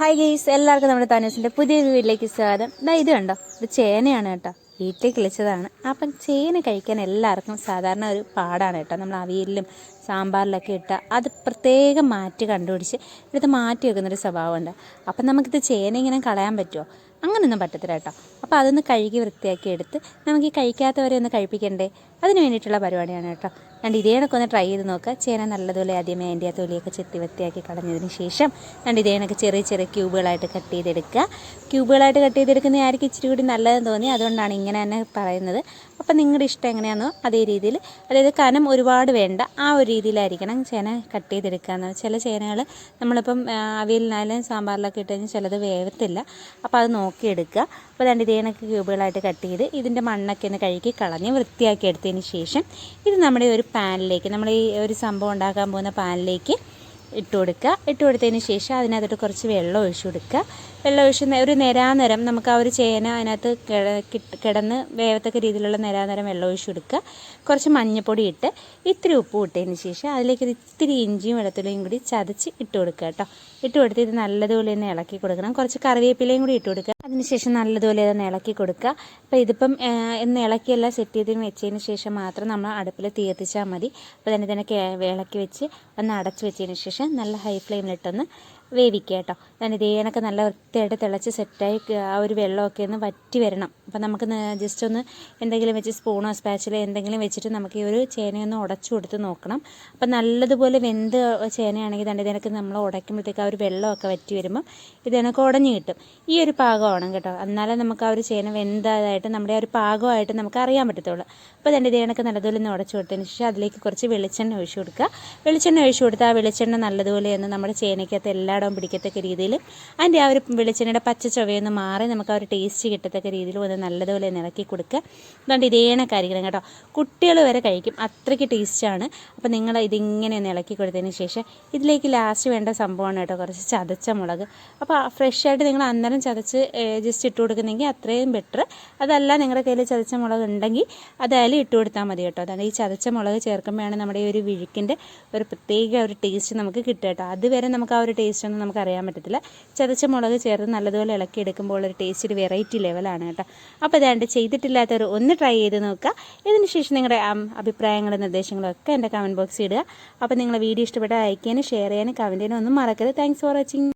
Hi guys എല്ലാവർക്കും നമ്മുടെ താനൂസിന്റെ പുതിയ വീട്ടിലേക്ക് സ്വാഗതം. ഇതാ ഇത് കണ്ടോ? ഇത് ചേനയാണ് കേട്ടോ. വീട്ടിലേക്ക് കിളിച്ചതാണ്. അപ്പം ചേന കഴിക്കാൻ എല്ലാവർക്കും സാധാരണ ഒരു പാടാണ് കേട്ടോ. നമ്മൾ അവിയലിലും സാമ്പാറിലൊക്കെ ഇട്ട അത് പ്രത്യേകം മാറ്റി കണ്ടുപിടിച്ച് എടുത്ത് മാറ്റി വെക്കുന്നൊരു സ്വഭാവമുണ്ട്. അപ്പം നമുക്കിത് ചേന ഇങ്ങനെ കളയാൻ പറ്റുമോ? അങ്ങനെയൊന്നും പറ്റത്തില്ല കേട്ടോ. അപ്പോൾ അതൊന്ന് കഴുകി വൃത്തിയാക്കി എടുത്ത് നമുക്ക് ഈ കഴിക്കാത്തവരെ ഒന്ന് കഴിപ്പിക്കണ്ടേ? അതിന് വേണ്ടിയിട്ടുള്ള പരിപാടിയാണ് കേട്ടോ. രണ്ട് ഇതേ കണക്ക് ഒന്ന് ട്രൈ ചെയ്ത് നോക്കുക ചേന നല്ലതുപോലെ ആദ്യമേ അതിന്റെ ആ തൊലിയൊക്കെ ചെത്തി വൃത്തിയാക്കി കളഞ്ഞതിന് ശേഷം രണ്ട് ഇതേ കണക്ക് ചെറിയ ചെറിയ ക്യൂബുകളായിട്ട് കട്ട് ചെയ്തെടുക്കുക. ക്യൂബുകളായിട്ട് കട്ട് ചെയ്തെടുക്കുന്ന ആയിരിക്കും ഇച്ചിരി കൂടി നല്ലതെന്ന് തോന്നി. അതുകൊണ്ടാണ് ഇങ്ങനെ തന്നെ പറയുന്നത്. അപ്പോൾ നിങ്ങളുടെ ഇഷ്ടം എങ്ങനെയാണെന്നോ അതേ രീതിയിൽ അതായത് കനം ഒരുപാട് വേണ്ട ആ ഒരു രീതിയിലായിരിക്കണം ചേന കട്ട് ചെയ്തെടുക്കുക എന്ന് ചില ചേനകൾ നമ്മളിപ്പം അവിയലിനായാലും സാമ്പാറിലൊക്കെ ഇട്ട് കഴിഞ്ഞാൽ ചിലത് വേവത്തില്ല. അപ്പോൾ അത് നോക്കിയെടുക്കുക. അപ്പോൾ രണ്ട് ഇതേ കണക്ക് ക്യൂബുകളായിട്ട് കട്ട് ചെയ്ത് ഇതിന്റെ മണ്ണൊക്കെ ഒന്ന് കഴുകി കളഞ്ഞ് വൃത്തിയാക്കി എടുത്തതിന് ശേഷം ഇത് നമ്മുടെ ഒരു പാനിലേക്ക് നമ്മൾ ഈ ഒരു സംഭവം ഉണ്ടാക്കാൻ പോകുന്ന പാനിലേക്ക് ഇട്ട് കൊടുക്കുക. ഇട്ട് കൊടുത്തതിന് ശേഷം അതിനകത്ത് കുറച്ച് വെള്ളം ഒഴിച്ചു കൊടുക്കുക. വെള്ളം ഒഴിച്ച് ഒരു നേരാനേരം നമുക്ക് ആ ഒരു ചേന അതിനകത്ത് കിടന്ന് വേവത്തക്ക രീതിയിലുള്ള നേരാനേരം വെള്ളം ഒഴിച്ചു കൊടുക്കുക. കുറച്ച് മഞ്ഞൾപ്പൊടി ഇട്ട് ഇത്തിരി ഉപ്പ് ഇട്ടതിന് ശേഷം അതിലേക്ക് ഇത്തിരി ഇഞ്ചിയും വെളുത്തുള്ളിയും കൂടി ചതച്ച് ഇട്ട് കൊടുക്കുക കേട്ടോ. ഇട്ട് കൊടുത്ത് ഇത് നല്ലതുപോലെ തന്നെ ഇളക്കി കൊടുക്കണം. കുറച്ച് കറിവേപ്പിലയും കൂടി ഇട്ട് കൊടുക്കുക. അതിനുശേഷം നല്ലതുപോലെ ഒന്ന് ഇളക്കി കൊടുക്കുക. അപ്പോൾ ഇതിപ്പം ഒന്ന് ഇളക്കിയെല്ലാം സെറ്റ് ചെയ്തതിന് വെച്ചതിന് ശേഷം മാത്രം നമ്മൾ അടുപ്പിൽ തീ എത്തിച്ചാൽ മതി. അപ്പോൾ തന്നെ തന്നെ ഇളക്കി വെച്ച് ഒന്ന് അടച്ച് വെച്ചതിന് ശേഷം നല്ല ഹൈ ഫ്ലെയിമിലിട്ടൊന്ന് വേവിക്കുക കേട്ടോ. ഞാൻ ഇതേ കണക്ക് നല്ല വൃത്തിയായിട്ട് തിളച്ച് സെറ്റായി ആ ഒരു വെള്ളമൊക്കെ ഒന്ന് വറ്റി വരണം. അപ്പം നമുക്ക് ജസ്റ്റ് ഒന്ന് എന്തെങ്കിലും വെച്ച് സ്പൂണോ സ്പാച്ചിലോ എന്തെങ്കിലും വെച്ചിട്ട് നമുക്ക് ഈ ഒരു ചേനയൊന്ന് ഉടച്ചു കൊടുത്ത് നോക്കണം. അപ്പം നല്ലതുപോലെ വെന്ത് ചേനയാണെങ്കിൽ തന്നെ ഇതിനൊക്കെ നമ്മൾ ഉടയ്ക്കുമ്പോഴത്തേക്ക് ആ ഒരു വെള്ളമൊക്കെ വറ്റി വരുമ്പം ഇതിനൊക്കെ ഉടഞ്ഞു കിട്ടും. ഈ ഒരു പാകമാണ് കേട്ടോ. എന്നാലേ നമുക്ക് ആ ഒരു ചേന വെന്തതായിട്ട് നമ്മുടെ ആ ഒരു പാകമായിട്ട് നമുക്ക് അറിയാൻ പറ്റത്തുള്ളൂ. അപ്പോൾ തന്നെ ഇതിനൊക്കെ നല്ലതുപോലെ ഒന്ന് ഉടച്ചു കൊടുത്തതിന് ശേഷം അതിലേക്ക് കുറച്ച് വെളിച്ചെണ്ണ ഒഴിച്ചു കൊടുക്കുക. വെളിച്ചെണ്ണ ഒഴിച്ചു കൊടുത്താൽ ആ വെളിച്ചെണ്ണ നല്ലതുപോലെ ഒന്ന് നമ്മുടെ ചേനയ്ക്കകത്ത് എല്ലായിടവും പിടിക്കത്തക്ക രീതിയിൽ അതിന്റെ ആ ഒരു വെളിച്ചെണ്ണയുടെ പച്ച ചൊവയൊന്ന് മാറി നമുക്ക് ആ ഒരു ടേസ്റ്റ് കിട്ടത്തക്ക രീതിയിൽ ഒന്ന് നല്ലതുപോലെ നിറക്കി കൊടുക്കുക. അതുകൊണ്ട് ഇതേണ കരിക്കണം കേട്ടോ. കുട്ടികൾ വരെ കഴിക്കും. അത്രയ്ക്ക് ടേസ്റ്റാണ് അപ്പോൾ നിങ്ങൾ ഇതിങ്ങനെ ഒന്ന് ഇളക്കി കൊടുത്തതിന് ശേഷം ഇതിലേക്ക് ലാസ്റ്റ് വേണ്ട സംഭവമാണ് കേട്ടോ. കുറച്ച് ചതച്ച മുളക്. അപ്പോൾ ഫ്രഷ് ആയിട്ട് നിങ്ങൾ അന്നേരം ചതച്ച് ജസ്റ്റ് ഇട്ട് കൊടുക്കുന്നെങ്കിൽ അത്രയും ബെറ്റർ അതല്ല നിങ്ങളുടെ കയ്യിൽ ചതച്ച മുളക് ഉണ്ടെങ്കിൽ അതായാലും ഇട്ട് കൊടുത്താൽ മതി കേട്ടോ. അതാണ് ഈ ചതച്ച മുളക് ചേർക്കുമ്പോഴാണ് നമ്മുടെ ഈ ഒരു വിഴുക്കിന്റെ ഒരു പ്രത്യേക ഒരു ടേസ്റ്റ് നമുക്ക് കിട്ടുക കേട്ടോ. അതുവരെ നമുക്ക് ആ ഒരു ടേസ്റ്റ് ഒന്നും നമുക്ക് അറിയാൻ പറ്റത്തില്ല. ചതച്ച മുളക് ചേർത്ത് നല്ലതുപോലെ ഇളക്കി എടുക്കുമ്പോൾ ഒരു ടേസ്റ്റ് ഒരു വെറൈറ്റി ലെവലാണ് കേട്ടോ. അപ്പോൾ ഇതാണ്ട് ചെയ്തിട്ടില്ലാത്തവർ ഒന്ന് ട്രൈ ചെയ്ത് നോക്കുക. ഇതിന് ശേഷം നിങ്ങളുടെ അഭിപ്രായങ്ങളും നിർദ്ദേശങ്ങളും ഒക്കെ എന്റെ കമന്റ് ബോക്സിൽ ഇടുക. അപ്പോൾ നിങ്ങളെ വീഡിയോ ഇഷ്ടപ്പെട്ടാൽ അയക്കാനും ഷെയർ ചെയ്യാനും കമന്റ് ചെയ്യാനും ഒന്നും മറക്കരുത്. Thanks for watching